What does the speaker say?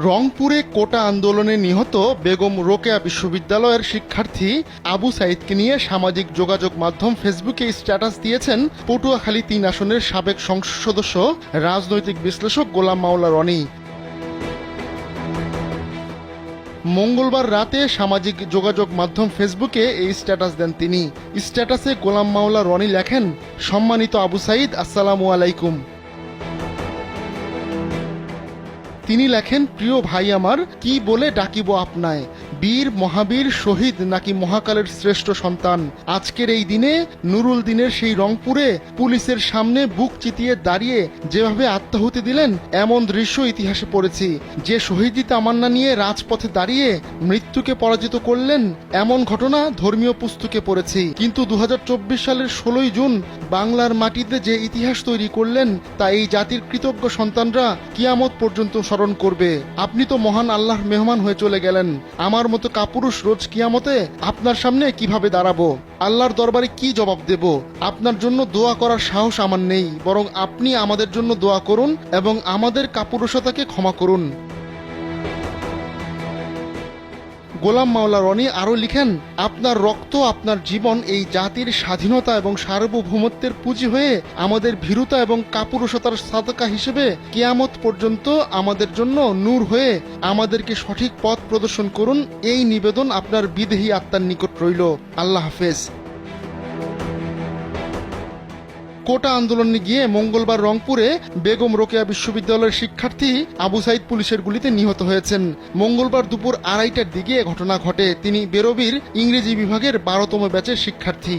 রংপুরে কোটা আন্দোলনে নিহত বেগম রোকেয়া বিশ্ববিদ্যালয়ের শিক্ষার্থী আবু সাইদকে নিয়ে সামাজিক যোগাযোগ মাধ্যম ফেসবুকে স্ট্যাটাস দিয়েছেন পটুয়াখালী তিন আসনের সাবেক সংসদ সদস্য, রাজনৈতিক বিশ্লেষক গোলাম মাওলা রনি। মঙ্গলবার রাতে সামাজিক যোগাযোগ মাধ্যম ফেসবুকে এই স্ট্যাটাস দেন তিনি। স্ট্যাটাসে গোলাম মাওলা রনি লেখেন, সম্মানিত আবু সাইদ, আসসালামু আলাইকুম। তিনি লেখেন প্রিয় ভাই আমার কি বলে ডাকিব আপনায়? বীর মহাবীর শহীদ নাকি মহাকালের শ্রেষ্ঠ সন্তান? আজকের এই দিনে নুরুল দিনের সেই রংপুরে পুলিশের সামনে বুক চিতিয়ে দাঁড়িয়ে যেভাবে আত্মাহুতি দিলেন, এমন দৃশ্য ইতিহাসে পড়েছি। যে শহীদি তামান্না নিয়ে রাজপথে দাঁড়িয়ে মৃত্যুকে পরাজিত করলেন, এমন ঘটনা ধর্মীয় পুস্তকে পড়েছি। কিন্তু দু হাজার চব্বিশ সালের ষোলোই জুন বাংলার মাটিতে যে ইতিহাস তৈরি করলেন, তা এই জাতির কৃতজ্ঞ সন্তানরা কিয়ামত পর্যন্ত স্মরণ করবে। আপনি তো মহান আল্লাহর মেহমান হয়ে চলে গেলেন। আমার মতো কাপুরুষ রোজ কিয়ামতে আপনার সামনে কীভাবে দাঁড়াবো? আল্লাহর দরবারে কি জবাব দেব? আপনার জন্য দোয়া করার সাহস আমার নেই, বরং আপনি আমাদের জন্য দোয়া করুন এবং আমাদের কাপুরুষতাকে ক্ষমা করুন। গোলাম মাওলা রনি আরও লিখেন, আপনার রক্ত, আপনার জীবন এই জাতির স্বাধীনতা এবং সার্বভৌমত্বের পুঁজি হয়ে আমাদের ভীরুতা এবং কাপুরুষতার সাদকা হিসেবে কেয়ামত পর্যন্ত আমাদের জন্য নূর হয়ে আমাদেরকে সঠিক পথ প্রদর্শন করুন। এই নিবেদন আপনার বিদেহী আত্মার নিকট রইল। আল্লাহ হাফেজ। কোটা আন্দোলনে গিয়ে মঙ্গলবার রংপুরে বেগম রোকেয়া বিশ্ববিদ্যালয়ের শিক্ষার্থী আবু সাইদ পুলিশের গুলিতে নিহত হয়েছেন। মঙ্গলবার দুপুর আড়াইটার দিকে ঘটনা ঘটে। তিনি বেরবির ইংরেজি বিভাগের বারোতম ব্যাচের শিক্ষার্থী।